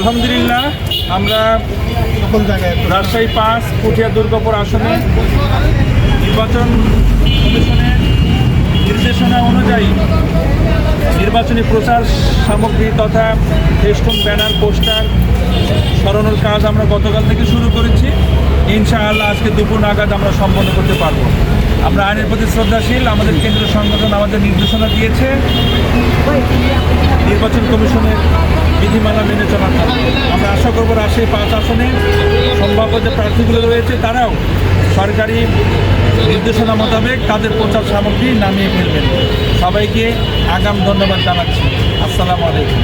আলহামদুলিল্লাহ, আমরা রাজশাহী পাঁচ পুঠিয়া দুর্গাপুর আসনে নির্বাচন কমিশনের নির্দেশনা অনুযায়ী নির্বাচনী প্রচার সামগ্রী তথা ফেস্টুন ব্যানার, পোস্টার, সরানোর কাজ আমরা গতকাল থেকে শুরু করেছি। ইনশাআল্লাহ আজকে দুপুর নাগাদ আমরা সম্পন্ন করতে পারব। আমরা আইনের প্রতি শ্রদ্ধাশীল, আমাদের কেন্দ্রীয় সংগঠন আমাদের নির্দেশনা দিয়েছে। নির্বাচন কমিশনের বিধিমালা মেনে চলার। আমরা আশা করব রাশি পাঁচ আসনে সম্ভাব্য যে প্রার্থীগুলো রয়েছে, তারাও সরকারি নির্দেশনা মোতাবেক তাদের প্রচার সামগ্রী নামিয়ে ফেলবেন। সবাইকে আগাম ধন্যবাদ জানাচ্ছি। আসসালামু আলাইকুম।